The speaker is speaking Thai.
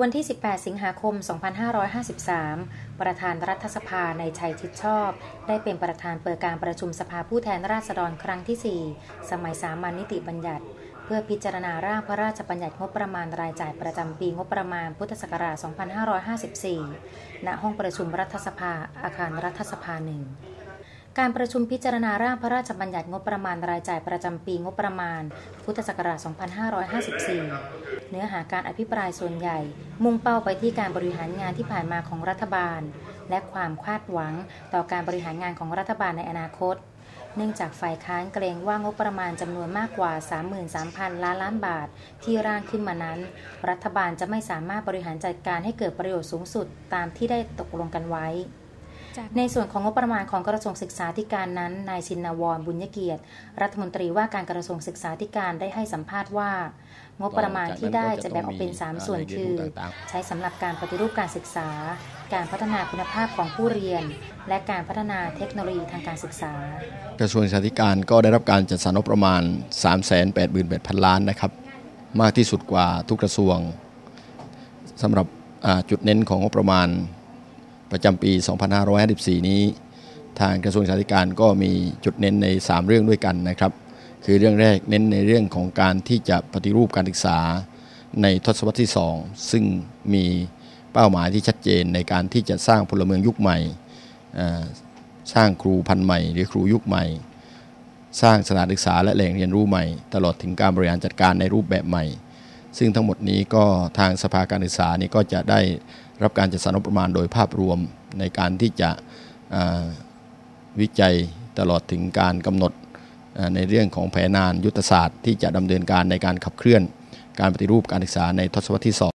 วันที่ 18 สิงหาคม 2553 ประธานรัฐสภาในชัยชิดชอบ ได้เป็นประธานเปิดการประชุมสภาผู้แทนราษฎรครั้งที่ 4 สมัยสามัญนิติบัญญัติ เพื่อพิจารณาร่างพระราชบัญญัติงบประมาณรายจ่ายประจำปีงบประมาณพุทธศักราช 2554 ณ ห้องประชุมรัฐสภาอาคารรัฐสภาหนึ่ง การประชุมพิจารณาร่างพระราชบัญญัติงบประมาณรายจ่ายประจำปีงบประมาณ พุทธศักราช 2554 เนื้อหาการอภิปรายส่วนใหญ่ มุ่งเป้าไปที่การบริหารงานที่ผ่านมาของรัฐบาล และความคาดหวังต่อการบริหารงานของรัฐบาลในอนาคต เนื่องจากฝ่ายค้านเกรงว่างบประมาณจำนวนมากกว่า 33,000 ล้านล้านบาท ที่ร่างขึ้นมานั้น รัฐบาลจะไม่สามารถบริหารจัดการให้เกิดประโยชน์สูงสุดตามที่ได้ตกลงกันไว้ ในส่วนของงบประมาณของกระทรวงศึกษาธิการนั้น นายชินวรบุญยเกียรติ รัฐมนตรีว่าการกระทรวงศึกษาธิการได้ให้สัมภาษณ์ว่า งบประมาณที่ได้จะแบ่งออกเป็น 3 ส่วนคือ ใช้สำหรับการปฏิรูปการศึกษา การพัฒนาคุณภาพของผู้เรียน และการพัฒนาเทคโนโลยีทางการศึกษา กระทรวงศึกษาธิการก็ได้รับการจัดสรรงบประมาณ 388,000 ล้านนะครับ มากที่สุดกว่าทุกกระทรวงสำหรับจุดเน้นของงบประมาณ ประจำปี 2554 นี้ ทางกระทรวงศึกษาธิการก็มีจุดเน้นใน 3 เรื่องด้วยกันนะครับ คือเรื่องแรกเน้นในเรื่องของการที่จะปฏิรูปการศึกษาในทศวรรษที่ 2 ซึ่งมีเป้าหมายที่ชัดเจนในการที่จะสร้างพลเมืองยุคใหม่ สร้างครูพันใหม่ หรือครูยุคใหม่ สร้างสถานศึกษาและแหล่งเรียนรู้ใหม่ ตลอดถึงการบริหารจัดการในรูปแบบใหม่ ซึ่งทั้งหมดนี้ก็ทางสภาการศึกษานี่ก็จะได้ รับการจัดสรรงบประมาณโดยภาพรวมในการที่จะวิจัยตลอดถึงการกำหนดในเรื่องของแผนานยุทธศาสตร์ที่จะดำเนินการในการขับเคลื่อนการปฏิรูปการศึกษาในทศวรรษที่ 2